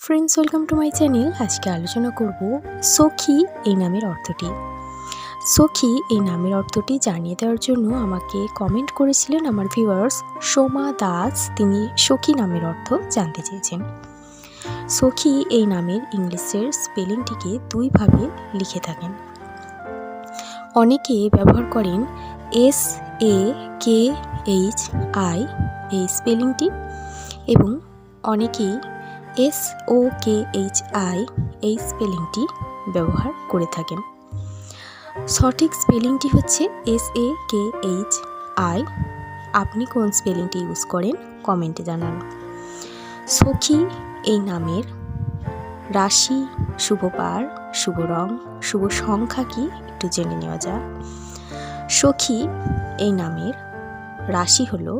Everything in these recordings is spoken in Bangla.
Friends welcome to my channel আজকে আলোচনা করব সখী এই নামের অর্থটি। সখী এই নামের অর্থটি জানিয়ে দেওয়ার জন্য আমাকে কমেন্ট করেছিলেন আমার ভিউয়ার্স সোমা দাস। তিনি সখী নামের অর্থ জানতে চেয়েছেন। সখী এই নামের ইংলিশের স্পেলিংটিকে দুইভাবে লিখে থাকেন। অনেকে ব্যবহার করেন S, A, K, H, I এই স্পেলিংটি এবং অনেকেই S O K H I এই স্পেলিংটি ব্যবহার করে থাকেন। সঠিক স্পেলিংটি হচ্ছে S A K H I আপনি কোন স্পেলিংটি ইউজ করেন কমেন্টে জানান। সখী এই নামের রাশি, শুভ পার, শুভ রং, শুভ সংখ্যা কি একটু জেনে নেওয়া যাক। সখী এই নামের রাশি হলো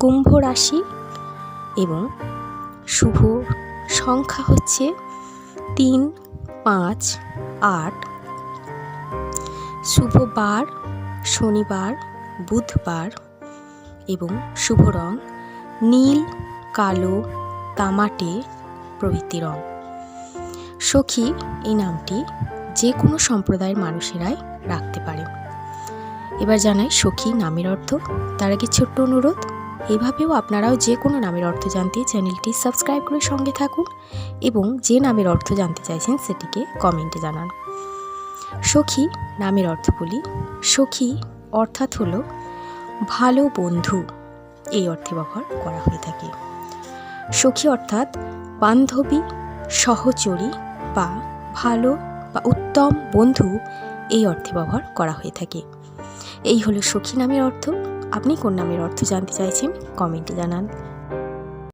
কুম্ভ রাশি এবং শুভ সংখ্যা হচ্ছে তিন, পাঁচ, আট। শুভ বার, শনিবার, বুধবার এবং শুভ রং নীল, কালো, তামাটে প্রভৃতি রং। সখী এই নামটি যে কোনো সম্প্রদায়ের মানুষেরাই রাখতে পারে। এবার জানাই সখী নামের অর্থ। তার আগে ছোট্ট অনুরোধ এভাবেও আপনারাও যে কোনো নামের অর্থ জানতে চ্যানেলটি সাবস্ক্রাইব করে সঙ্গে থাকুন এবং যে নামের অর্থ জানতে চাইছেন সেটিকে কমেন্টে জানান। সখী, নামের অর্থ বলি। সখী অর্থাৎ হলো ভালো বন্ধু। এই অর্থে ব্যবহার করা হয়ে থাকে। সখী অর্থাৎ বান্ধবী, সহচরী বা ভালো বা উত্তম বন্ধু। এই অর্থে ব্যবহার করা হয়ে থাকে। এই হলো সখী নামের অর্থ। আপনি কোন নামের অর্থ জানতে চাইছেন? কমেন্টে জানান।